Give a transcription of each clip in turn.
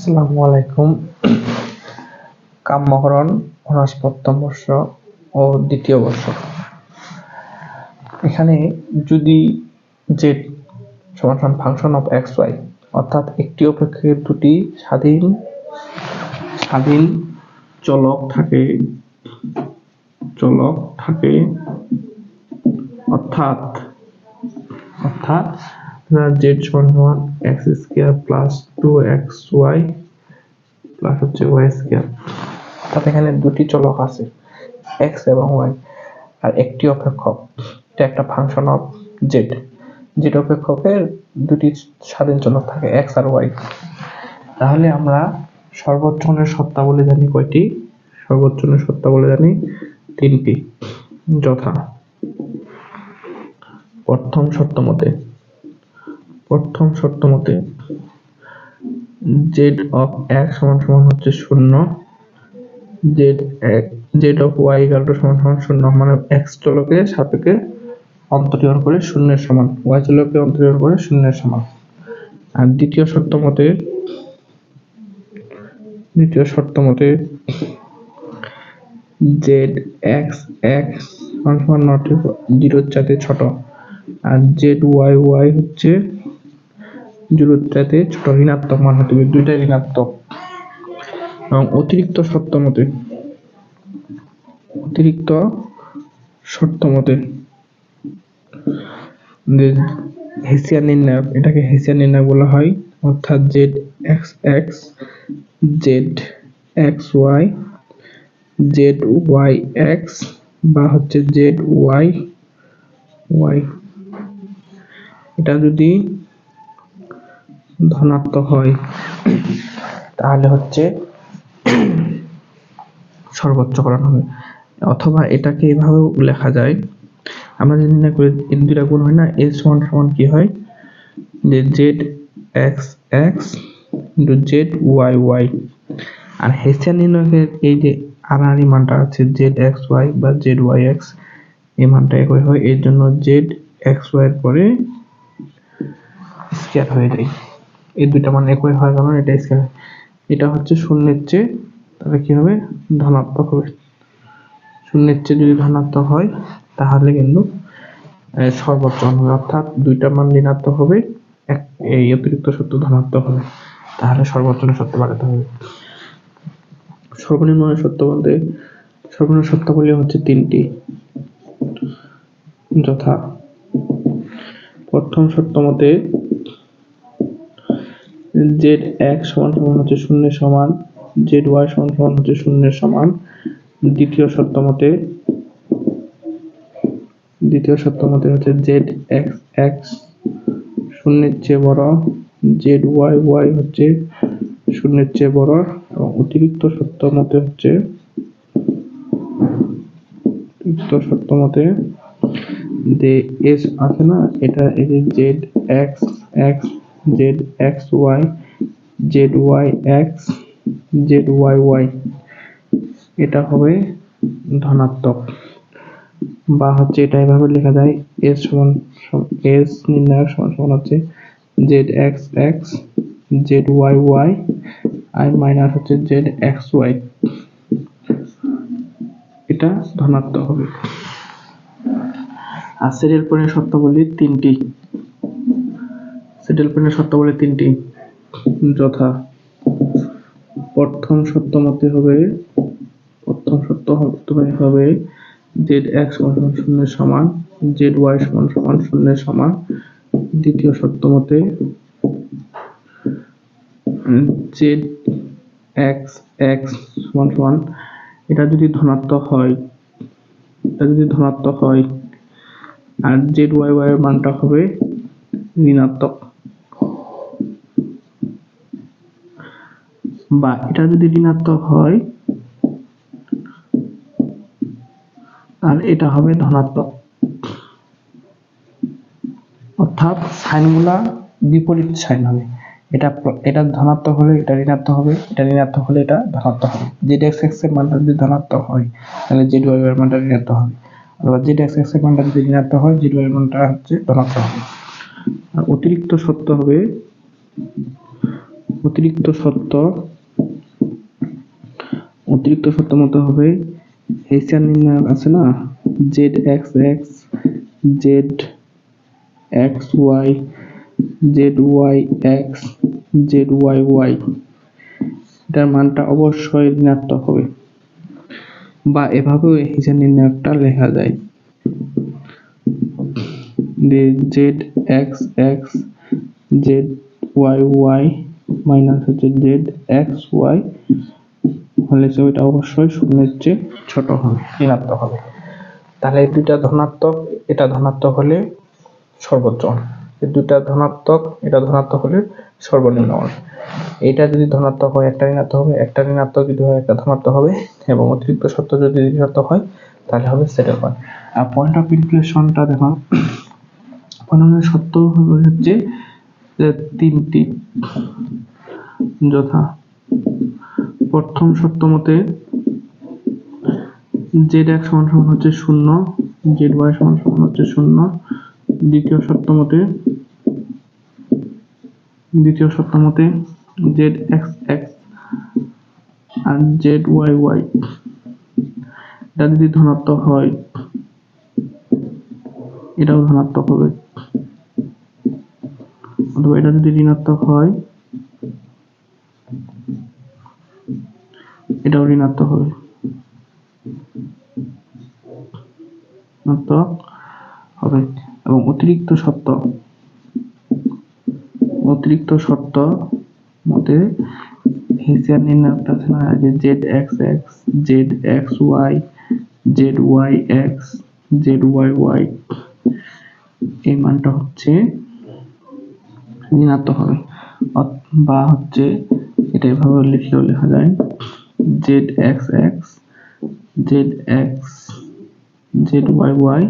আসসালামু আলাইকুম। কাম্যকরণ অনার্স প্রথম বর্ষ ও দ্বিতীয় বর্ষ। এখানে যদি জেড সমান ফাংশন অফ এক্স ওয়াই অর্থাৎ একটি অপেক্ষকের দুটি স্বাধীন স্বাধীন চলক থাকে চলক থাকে, অর্থাৎ অর্থাৎ জেড সমান সমান x plus two x y plus হচ্ছে ওয়াই স্কোয়ার অর্থাৎ এখানে দুটি চলক আছে এক্স এবং ওয়াই আর একটি অপেক্ষক, এটা একটা ফাংশন অফ জেড জেড অপেক্ষকের দুটি স্বাধীন চলক থাকে এক্স আর ওয়াই তাহলে আমরা সর্বোচ্চ সত্তা বলে জানি কয়টি? সর্বোচ্চ সত্তা বলে জানি তিনটি। যথা। প্রথম শর্ত মতে প্রথম শর্ত মতে জেড অফ এক্স সমান সমান হচ্ছে শূন্য। Z z of y equal to সমান সমান শূন্য মানে এক্স চলকে সাপেক্ষে অন্তরীয়ন করে শূন্যের সমান ওয়াই চলকে অন্তরীয়ন করে শূন্যের সমান। আর দ্বিতীয় শর্ত মতে, দ্বিতীয় শর্ত মতে জেড এক্স এক্স সমান সমান নট, জিরোর চাইতে ছোট। আর জেড ওয়াই ওয়াই হচ্ছে জুরুত্রাতে ছোট ঋণাত্মক মান হতে হবে দুইটাই ঋণাত্মক এবং অতিরিক্ত শর্ত মতে, অতিরিক্ত শর্ত মতে হেসিয়ান নির্ণায়ক এটাকে হেসিয়ান নির্ণায়ক বলা হয়, অর্থাৎ Z X X Z X Y Z Y X বা হচ্ছে জেড ওয়াই ওয়াই এটা যদি ধনাত্মক হয়। তাহলে হচ্ছে সর্বোচ্চকরণ হবে। অথবা এটাকে এভাবেও লেখা যায়। আমরা যদি না করি দুইটা গুণ হয় না, এস সমান সমান কি হয়? যে z x x into z y y আর হেসিয়ান নির্ণয়কের এই যে আড়াআড়ি মানটা আছে জেড এক্স ওয়াই বা জেড ওয়াই এক্স এই মানটা একই হয়। এর জন্য জেড এক্স ওয়াই এর পরে স্কোয়ার হয়ে যায়। এই দুইটা মান একই হয় কারণ এটা স্কেলার এটা হচ্ছে শূন্যের চেয়ে, তাহলে কি হবে? ধনাত্মক হবে। শূন্যের চেয়ে যদি ধনাত্মক হয়, তাহলে কিন্তু সর্বোচ্চ হবে। অর্থাৎ দুইটা মান ঋণাত্মক হবে, এক, এই অতিরিক্ত সত্য ধনাত্মক হবে। তাহলে সর্বোচ্চ সত্য বাড়াতে হবে। সর্বনিম্ন সত্য বলতে, সর্বনিম্ন সত্যগুলি হচ্ছে তিনটি। যথা প্রথম সত্য মতে জেড এক সমান সমান হচ্ছে শূন্যের সমান জেড ওয়াই সমান সমান হচ্ছে শূন্যের সমান। দ্বিতীয় সত্য মতে, দ্বিতীয় সত্য মতে হচ্ছে জেড এক্স এক্স শূন্যের চেয়ে বড় জেড ওয়াই ওয়াই হচ্ছে শূন্যের চেয়ে বড়, এবং অতিরিক্ত সত্য মতে হচ্ছে, অতিরিক্ত সত্য মতে যে এস আছে না, এটা এই যে z x x z x y z y x z y y এটা হবে ধনাত্মক। বা হচ্ছে এটা এভাবে লেখা যায় এস সমান এস নির্ণায়ক সমান সমান হচ্ছে z x x z y y আর মাইনাস হচ্ছে জেড এক্স ওয়াই এটা ধনাত্মক হবে। আর সিরিয়াল পয়েন্টের শর্তাবলী তিনটি। সিরিয়াল পয়েন্টের শর্তাবলী তিনটি। যথা। প্রথম সত্য মতে হবে, প্রথম সত্য হবে জেড এক্স সমান শূন্যের সমান জেড ওয়াই সমান সমান শূন্যের সমান। দ্বিতীয় সত্য মতে জেড এক্স এক্স সমান সমান, এটা যদি ধনাত্মক হয়, এটা যদি ধনাত্মক হয়, আর জেড ওয়াই ওয়াই এর মানটা হবে ঋণাত্মক। বা এটা যদি ঋণাত্মক হয়, আর এটা হবে ধনাত্মক। অর্থাৎ সাইনগুলা বিপরীত সাইন হবে। এটা এটা ধনাত্মক হলে এটা ঋণাত্মক হবে, এটা ঋণাত্মক হলে এটা ধনাত্মক হবে। জেড এক্স এক্সের মানটা যদি ধনাত্মক হয়, তাহলে জেড ওয়াই এর মানটা ঋণাত্মক হবে। অথবা জেড এক্স এক্সের মানটা যদি ঋণাত্মক হয় জেড ওয়াই এর মানটা হচ্ছে ধনাত্মক হবে। আর অতিরিক্ত সত্য হবে, অতিরিক্ত সত্য অতিরিক্ত সত্য মতো হবে। হেসিয়ান নির্ণায়ক আছে না? Z x x z x y z y x z y y এটার মানটা অবশ্যই ঋণাত্মক হবে। বা এভাবেও হিসাব নির্ণায়কটা লেখা যায়। Z x x z y y minus হচ্ছে জেড এক্স ওয়াই হলে যে ওইটা অবশ্যই শূন্যের চেয়ে ছোট হবে, ঋণাত্মক হবে। তাহলে এই দুইটা ধনাত্মক, এটা ধনাত্মক হলে সর্বোচ্চ এই দুইটা ধনাত্মক, এটা ধনাত্মক হলে সর্বনিম্ন মান এটা যদি ধনাত্মক হয়, একটা ঋণাত্মক হবে, একটা ঋণাত্মক যদি হয়, একটা ধনাত্মক হবে, এবং অতিরিক্ত সত্য যদি ঋণাত্মক হয়, তাহলে হবে সেটেল পয়েন্ট আর পয়েন্ট অফ ইনফ্লেশনটা দেখো পয়েন্ট অফ সত্য হচ্ছে তিনটি যথা প্রথম সত্য মতে জেড এক সমান সমান হচ্ছে শূন্য জেড ওয়াই সমান সমান হচ্ছে শূন্য। দ্বিতীয় সত্য মতে, দ্বিতীয় সত্য মতে জেড এক্স এক্স আর জেড ওয়াই ওয়াই এটা যদি ধনাত্মক হয়। এটাও ধনাত্মক হবে। অথবা এটা যদি ঋণাত্মক হয় এটাও ঋণাত্মক হবে। ঋণাত্মক হবে। এবং অতিরিক্ত সত্য অতিরিক্ত শর্ত মতে হিসিয়ার নির্ণায়কটা আছে না, যে z x x z x y z y x z y y এই মানটা হচ্ছে ঋণাত্মক হবে। বা হচ্ছে এটা এভাবে লিখলেও লেখা যায়। Z x x z x z y y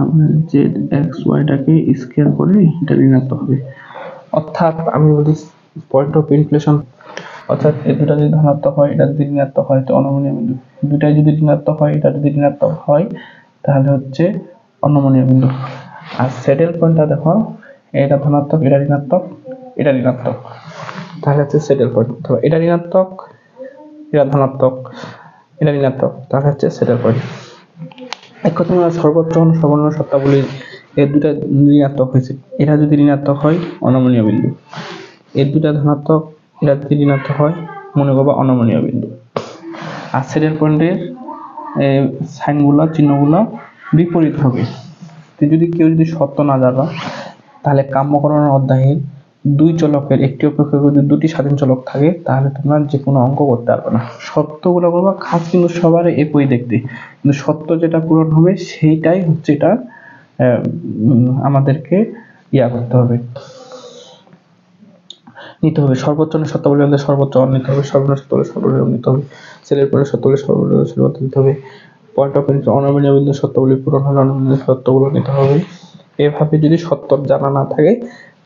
আমরা জেড এক্স ওয়াইটাকে স্কোয়ার করে এটা ঋণাত্মক হবে। অর্থাৎ আমি বলি পয়েন্ট অফ ইনফ্লেশন অর্থাৎ এই দুটা যদি ধনাত্মক হয়, এটা যদি ঋণাত্মক হয়, তো অনমনীয় বিন্দু। দুটাই যদি ঋণাত্মক হয়, এটা যদি ঋণাত্মক হয়, তাহলে হচ্ছে অনমনীয় বিন্দু। আর সেটেল পয়েন্টটা দেখো, এটা ধনাত্মক, এটা ঋণাত্মক এটা ঋণাত্মক। তাহলে হচ্ছে সেটেল পয়েন্ট এটা ঋণাত্মক এটা ধনাত্মক এটা ঋণাত্মক। তাহলে হচ্ছে সেটেল পয়েন্ট এক কথা আমরা সর্বোচ্চ ও সর্বনিম্ন সত্তাগুলি এর দুটা ঋণাত্মক হয়েছে। এটা যদি ঋণাত্মক হয়, অনমনীয় বিন্দু। এর দুটা ধনাত্মক এটা যদি ঋণাত্মক হয়, মনে করবা অনমনীয় বিন্দু। আর সেটেল পয়েন্টের সাইনগুলো, চিহ্নগুলো বিপরীত হবে। যদি কেউ যদি সত্য না জানো তাহলে কাম্যকরণের অধ্যায়ের দুই চলকের একটি অপেক্ষা যদি দুটি স্বাধীন চলক থাকে, তাহলে তোমরা যে কোনো অঙ্ক করতে পারবে না। সত্যগুলো করবা খাস কিন্তু সবার একই দেখতে। কিন্তু সত্য যেটা পূরণ হবে, সেইটাই হচ্ছে এটা আমাদেরকে ইয়া করতে হবে। নিতে হবে। সর্বোচ্চ সত্য বলে আমাদের সর্বোচ্চ অন নিতে হবে সর্বনিম্ন সত্য বলে সর্বনিম্ন নিতে হবে। ছেলের পরে সত্য বলে সর্বনিম্ন সর্বোচ্চ নিতে হবে পয়েন্ট অফ অনমনীয় বিন্দু সত্যগুলি পূরণ হলে অনমনীয় সত্যগুলো নিতে হবে। এভাবে যদি সত্য জানা না থাকে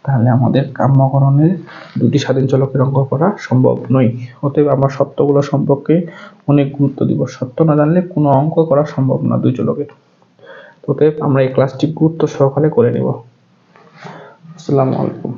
তাহলে আমাদের কাম্যকরণের দুটি স্বাধীন চলকের অঙ্ক করা সম্ভব নয়। অতএব আমরা সত্যগুলো সম্পর্কে অনেক গুরুত্ব দিব। সত্য না জানলে কোনো অঙ্ক করা সম্ভব না দুই চলকের। অতএব আমরা এই ক্লাসটি গুরুত্ব সহকারে করে নেব। আসসালামু আলাইকুম।